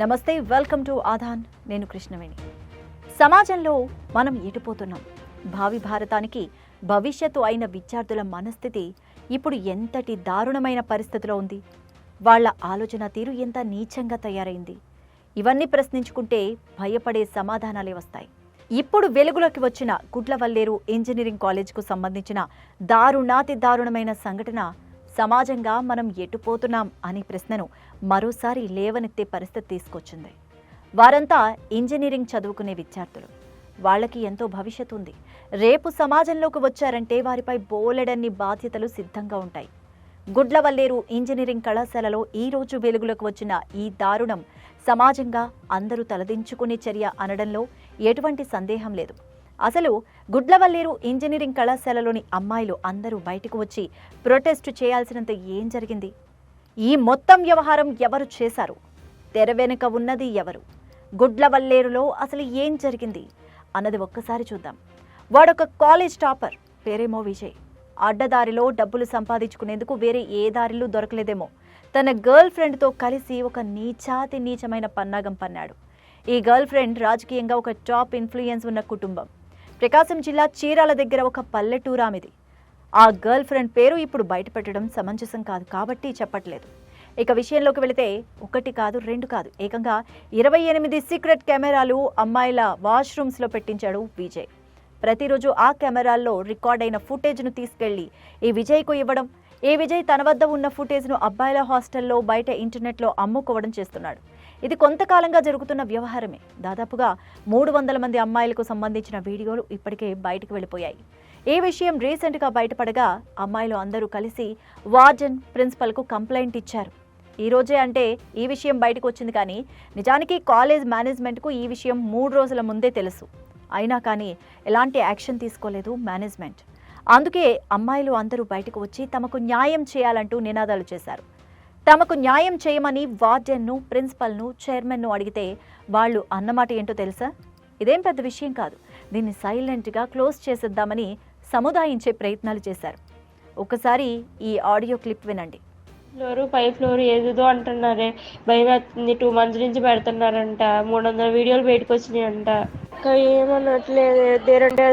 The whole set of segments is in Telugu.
నమస్తే వెల్కమ్ టు ఆధాన్ నేను కృష్ణవేణి. సమాజంలో మనం ఇటుపోతున్నాం భావి భారతానికి భవిష్యత్తు అయిన విద్యార్థుల మనస్థితి ఇప్పుడు ఎంతటి దారుణమైన పరిస్థితిలో ఉంది? వాళ్ళ ఆలోచన తీరు ఎంత నీచంగా తయారైంది? ఇవన్నీ ప్రశ్నించుకుంటే భయపడే సమాధానాలే వస్తాయి. ఇప్పుడు వెలుగులోకి వచ్చిన గుడ్లవల్లేరు ఇంజనీరింగ్ కాలేజ్కు సంబంధించిన దారుణాతి దారుణమైన సంఘటన సమాజంగా మనం ఎటుపోతున్నాం అనే ప్రశ్నను మరోసారి లేవనెత్తే పరిస్థితి తీసుకొచ్చింది. వారంతా ఇంజనీరింగ్ చదువుకునే విద్యార్థులు. వాళ్ళకి ఎంతో భవిష్యత్తు ఉంది. రేపు సమాజంలోకి వచ్చారంటే వారిపై బోలెడన్ని బాధ్యతలు సిద్ధంగా ఉంటాయి. గుడ్లవల్లేరు ఇంజనీరింగ్ కళాశాలలో ఈ రోజు వెలుగులోకి వచ్చిన ఈ దారుణం సమాజంగా అందరూ తలదించుకునే చర్య అనడంలో ఎటువంటి సందేహం లేదు. అసలు గుడ్లవల్లేరు ఇంజనీరింగ్ కళాశాలలోని అమ్మాయిలు అందరూ బయటకు వచ్చి ప్రొటెస్ట్ చేయాల్సినంత ఏం జరిగింది? ఈ మొత్తం వ్యవహారం ఎవరు చేశారు? తెర వెనుక ఉన్నది ఎవరు? గుడ్లవల్లేరులో అసలు ఏం జరిగింది? అన్నది ఒక్కసారి చూద్దాం. వాడొక కాలేజ్ టాపర్ పేరేమో విజయ్. అడ్డదారిలో డబ్బులు సంపాదించుకునేందుకు వేరే ఏ దారిలో దొరకలేదేమో. తన గర్ల్ ఫ్రెండ్తో కలిసి ఒక నీచాతి నీచమైన పన్నాగం పన్నాడు. ఈ గర్ల్ ఫ్రెండ్ రాజకీయంగా ఒక టాప్ ఇన్ఫ్లుయెన్స్ ఉన్న కుటుంబం. ప్రకాశం జిల్లా చీరాల దగ్గర ఒక పల్లెటూరు ఆమెది. ఆ గర్ల్ ఫ్రెండ్ పేరు ఇప్పుడు బయటపెట్టడం సమంజసం కాదు కాబట్టి చెప్పట్లేదు. ఇక విషయంలోకి వెళితే ఒకటి కాదు రెండు కాదు. ఏకంగా ఇరవై ఎనిమిది సీక్రెట్ కెమెరాలు అమ్మాయిల వాష్రూమ్స్లో పెట్టించాడు విజయ్. ప్రతిరోజు ఆ కెమెరాల్లో రికార్డ్ అయిన ఫుటేజ్ను తీసుకెళ్ళి ఈ విజయ్కు ఇవ్వడం ఈ విజయ్ తన వద్ద ఉన్న ఫుటేజ్ను అబ్బాయిల హాస్టల్లో బయట ఇంటర్నెట్లో అమ్ముకోవడం చేస్తున్నాడు. ఇది కొంతకాలంగా జరుగుతున్న వ్యవహారమే. దాదాపుగా మూడు వందల మంది అమ్మాయిలకు సంబంధించిన వీడియోలు ఇప్పటికే బయటకు వెళ్ళిపోయాయి. ఈ విషయం రీసెంట్గా బయటపడగా అమ్మాయిలు అందరూ కలిసి వార్డెన్ ప్రిన్సిపల్కు కంప్లైంట్ ఇచ్చారు. ఈ రోజే అంటే ఈ విషయం బయటకు వచ్చింది కానీ నిజానికి కాలేజ్ మేనేజ్మెంట్కు ఈ విషయం మూడు రోజుల ముందే తెలుసు. అయినా కానీ ఎలాంటి యాక్షన్ తీసుకోలేదు మేనేజ్మెంట్. అందుకే అమ్మాయిలు అందరూ బయటకు వచ్చి తమకు న్యాయం చేయాలంటూ నినాదాలు చేశారు. తమకు న్యాయం చేయమని వార్డెన్ను ప్రిన్సిపల్ను చైర్మన్ను అడిగితే వాళ్ళు అన్నమాట ఏంటో తెలుసా? ఇదేం పెద్ద విషయం కాదు. దీన్ని సైలెంట్గా క్లోజ్ చేసేద్దామని సముదాయించే ప్రయత్నాలు చేశారు. ఒకసారి ఈ ఆడియో క్లిప్ వినండి. ఫ్లోర్ పై ఫ్లోర్ ఏదేదో అంటున్నారే. భయం టూ మంత్స్ నుంచి పెడుతున్నారంట. మూడు వందల వీడియోలు బయటకు వచ్చినాయంట. ఇంకా ఏమనట్లేదు. దేరంటే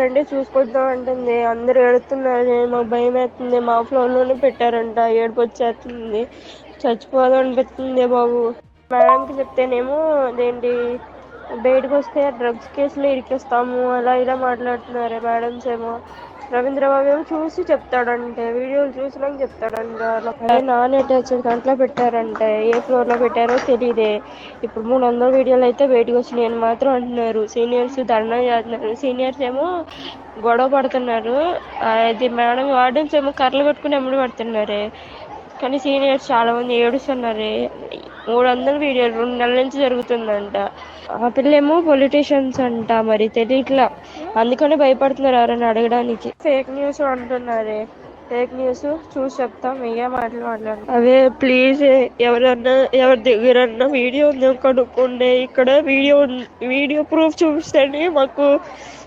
రండి చూసుకుందాం అంటుంది. అందరు ఏడుతున్నారు. మాకు భయం వేస్తుంది. మా ఫ్లోర్లోనే పెట్టారంట. ఏడుపు వచ్చేస్తుంది. చచ్చిపోదాం అనిపిస్తుంది బాబు. మేడంకి చెప్తేనేమో అదేంటి బయటకు వస్తే డ్రగ్స్ కేసులో ఇరికిస్తాము. అలా ఇలా మాట్లాడుతున్నారు మేడమ్స్ ఏమో. రవీంద్రబాబు ఏమో చూసి చెప్తాడంటే వీడియోలు చూసినాక చెప్తాడంట. అలా నాన్ అటాచ్డ్ దాంట్లో పెట్టారంటే ఏ ఫ్లోర్లో పెట్టారో తెలియదే ఇప్పుడు మూడు వందల వీడియోలు అయితే బయటకు వచ్చినాయి అని మాత్రం అంటున్నారు. సీనియర్స్ ధర్నా చేస్తున్నారు. సీనియర్స్ ఏమో గొడవ పడుతున్నారు. అది మేడం వార్డెన్స్ ఏమో కర్రలు పెట్టుకుని ఎమ్మడి పడుతున్నారే. కానీ సీనియర్స్ చాలా మంది ఏడుస్తున్నారు. మూడు వందల వీడియోలు రెండు నెలల నుంచి జరుగుతుందంట. ఆ పిల్లేమో పొలిటీషియన్స్ అంట మరి తెలియట్లా అందుకనే భయపడుతున్నారు ఎవరైనా అడగడానికి. ఫేక్ న్యూస్ అంటున్నారే. ఫేక్ న్యూస్ చూసి చెప్తాం ఏ మాటలు మాట్లాడు అవే ప్లీజ్ ఎవరన్నా ఎవరి దగ్గరన్నా వీడియో ఉందో కనుక్కోండి. ఇక్కడ వీడియో వీడియో ప్రూఫ్ చూపిస్తేనే మాకు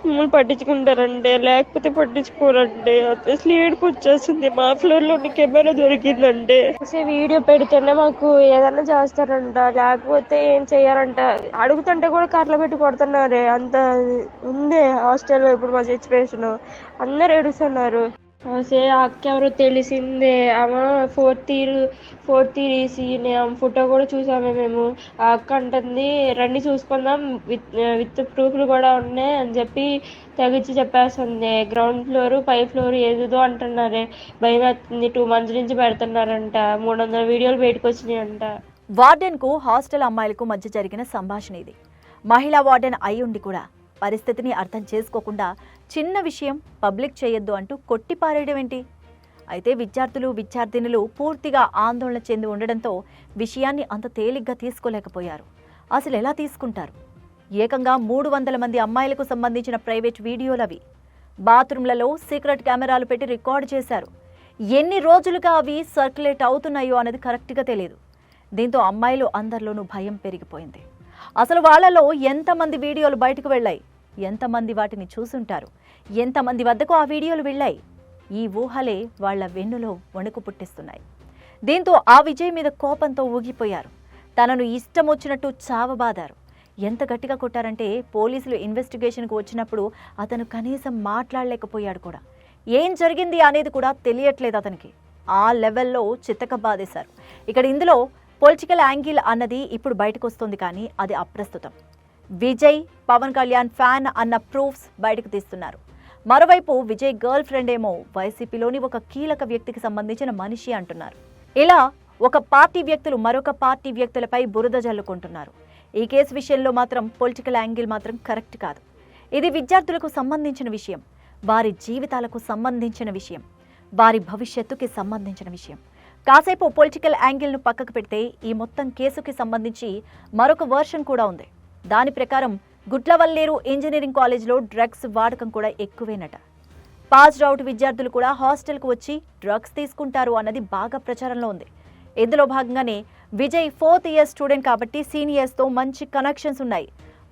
మమ్మల్ని పట్టించుకుంటారంటే లేకపోతే పట్టించుకోరంటే అసలు ఏడుపు వచ్చేస్తుంది మా ఫ్లోర్లో కెమెరా దొరికిందంటే అసలు వీడియో పెడితేనే మాకు ఏదైనా చేస్తారంట. లేకపోతే ఏం చెయ్యారంట అడుగుతుంటే కూడా కర్రలు పెట్టి కొడుతున్నారే. అంత ఉంది హాస్టల్లో ఇప్పుడు మా సిచ్యువేషన్ అందరు ఏడుస్తున్నారు. సే అక్కెవరో తెలిసిందే ఆమె fourth year fourth year EC ఆమె ఫోటో కూడా చూసామే మేము ఆ అక్క అంటుంది రండి చూసుకుందాం విత్ విత్ ప్రూఫ్లు కూడా ఉన్నాయి అని చెప్పి తెగించి చెప్పేస్తుంది గ్రౌండ్ ఫ్లోర్ పై ఫ్లోర్ ఏదేదో అంటున్నారే భయం వేస్తుంది టూ మంత్స్ నుంచి పెడుతున్నారంట మూడు వందల వీడియోలు బయటకు వచ్చినాయంట వార్డెన్కు హాస్టల్ అమ్మాయిలకు మధ్య జరిగిన సంభాషణ ఇది. మహిళా వార్డెన్ అయి ఉండి కూడా పరిస్థితిని అర్థం చేసుకోకుండా చిన్న విషయం పబ్లిక్ చేయొద్దు అంటూ కొట్టిపారేయడం ఏంటి? అయితే విద్యార్థులు విద్యార్థినులు పూర్తిగా ఆందోళన చెంది ఉండడంతో విషయాన్ని అంత తేలిగ్గా తీసుకోలేకపోయారు. అసలు ఎలా తీసుకుంటారు? ఏకంగా మూడు వందల మంది అమ్మాయిలకు సంబంధించిన ప్రైవేట్ వీడియోలవి బాత్రూంలలో సీక్రెట్ కెమెరాలు పెట్టి రికార్డు చేశారు. ఎన్ని రోజులుగా అవి సర్క్యులేట్ అవుతున్నాయో అనేది కరెక్ట్గా తెలియదు దీంతో అమ్మాయిలు అందరిలోనూ భయం పెరిగిపోయింది. అసలు వాళ్ళలో ఎంతమంది వీడియోలు బయటకు వెళ్ళాయి? ఎంతమంది వాటిని చూసుంటారు? ఎంతమంది వద్దకు ఆ వీడియోలు వెళ్ళాయి? ఈ ఊహలే వాళ్ళ వెన్నులో వణుకు పుట్టిస్తున్నాయి. దీంతో ఆ విజయ్ మీద కోపంతో ఊగిపోయారు. తనను ఇష్టం వచ్చినట్టు చావబాదారు. ఎంత గట్టిగా కొట్టారంటే పోలీసులు ఇన్వెస్టిగేషన్కు వచ్చినప్పుడు అతను కనీసం మాట్లాడలేకపోయాడు కూడా. ఏం జరిగింది అనేది కూడా తెలియట్లేదు అతనికి. ఆ లెవెల్లో చిత్తక బాధేశారు ఇక్కడ ఇందులో పొలిటికల్ యాంగిల్ అన్నది ఇప్పుడు బయటకు వస్తుంది కానీ అది అప్రస్తుతం. విజయ్ పవన్ కళ్యాణ్ ఫ్యాన్ అన్న ప్రూఫ్స్ బయటకు తీస్తున్నారు. మరోవైపు విజయ్ గర్ల్ ఫ్రెండ్ ఏమో వైసీపీలోని ఒక కీలక వ్యక్తికి సంబంధించిన మనిషి అంటున్నారు. ఇలా ఒక పార్టీ వ్యక్తులు మరొక పార్టీ వ్యక్తులపై బురద జల్లుకుంటున్నారు. ఈ కేసు విషయంలో మాత్రం పొలిటికల్ యాంగిల్ మాత్రం కరెక్ట్ కాదు. ఇది విద్యార్థులకు సంబంధించిన విషయం. వారి జీవితాలకు సంబంధించిన విషయం. వారి భవిష్యత్తుకి సంబంధించిన విషయం. కాసేపు పొలిటికల్ యాంగిల్ను పక్కకు పెడితే ఈ మొత్తం కేసుకి సంబంధించి మరొక వర్షన్ కూడా ఉంది. దాని ప్రకారం గుట్లవల్లేరు ఇంజనీరింగ్ కాలేజ్లో డ్రగ్స్ వాడకం కూడా ఎక్కువేనట. పాస్డ్ అవుట్ విద్యార్థులు కూడా హాస్టల్కు వచ్చి డ్రగ్స్ తీసుకుంటారు అన్నది బాగా ప్రచారంలో ఉంది. ఇందులో భాగంగానే విజయ్ ఫోర్త్ ఇయర్ స్టూడెంట్ కాబట్టి సీనియర్స్తో మంచి కనెక్షన్స్ ఉన్నాయి.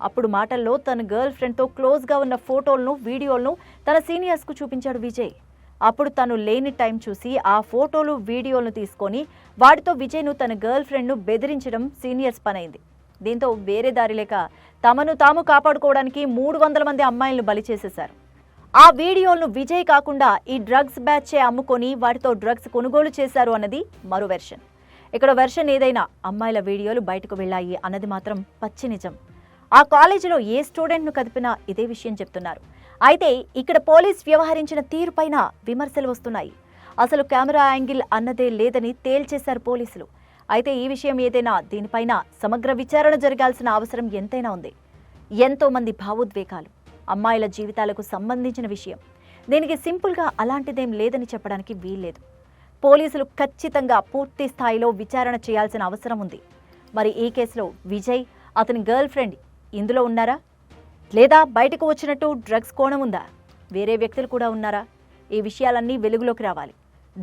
అప్పుడు మాటల్లో తన గర్ల్ ఫ్రెండ్తో క్లోజ్గా ఉన్న ఫోటోలను వీడియోలను తన సీనియర్స్కు చూపించాడు విజయ్. అప్పుడు తను లేని టైం చూసి ఆ ఫోటోలు వీడియోలను తీసుకొని వాటితో విజయ్ను తన గర్ల్ ఫ్రెండ్ను బెదిరించడం సీనియర్స్ పనైంది. దీంతో వేరే దారి లేక తమను తాము కాపాడుకోవడానికి మూడు వందల మంది అమ్మాయిలను బలి చేసేశారు. ఆ వీడియోలను విజయ్ కాకుండా ఈ డ్రగ్స్ బ్యాచే అమ్ముకొని వాటితో డ్రగ్స్ కొనుగోలు చేశారు అన్నది మరో వెర్షన్. ఇక్కడ వెర్షన్ ఏదైనా అమ్మాయిల వీడియోలు బయటకు వెళ్ళాయి అన్నది మాత్రం పచ్చి నిజం. ఆ కాలేజీలో ఏ స్టూడెంట్ను కదిపినా ఇదే విషయం చెప్తున్నారు. అయితే ఇక్కడ పోలీస్ వ్యవహరించిన తీరుపైన విమర్శలు వస్తున్నాయి. అసలు కెమెరా యాంగిల్ అన్నదే లేదని తేల్చేశారు పోలీసులు. అయితే ఈ విషయం ఏదైనా దీనిపైన సమగ్ర విచారణ జరగాల్సిన అవసరం ఎంతైనా ఉంది. ఎంతో మంది భావోద్వేగాలు అమ్మాయిల జీవితాలకు సంబంధించిన విషయం. దీనికి సింపుల్గా అలాంటిదేం లేదని చెప్పడానికి వీల్లేదు. పోలీసులు ఖచ్చితంగా పూర్తి స్థాయిలో విచారణ చేయాల్సిన అవసరం ఉంది. మరి ఈ కేసులో విజయ్ అతని గర్ల్ ఫ్రెండ్ ఇందులో ఉన్నారా? లేదా బయటకు వచ్చినట్టు డ్రగ్స్ కోణం ఉందా? వేరే వ్యక్తులు కూడా ఉన్నారా? ఈ విషయాలన్నీ వెలుగులోకి రావాలి.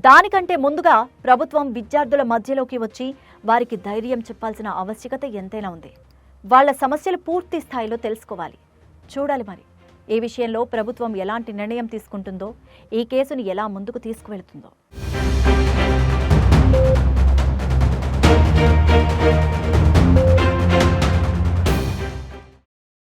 దానికంటే ముందుగా ప్రభుత్వం విద్యార్థుల మధ్యలోకి వచ్చి వారికి ధైర్యం చెప్పాల్సిన ఆవశ్యకత ఎంతైనా ఉంది. వాళ్ళ సమస్యలు పూర్తి స్థాయిలో తెలుసుకోవాలి. చూడాలి మరి ఈ విషయంలో ప్రభుత్వం ఎలాంటి నిర్ణయం తీసుకుంటుందో ఈ కేసును ఎలా ముందుకు తీసుకువెళ్తుందో.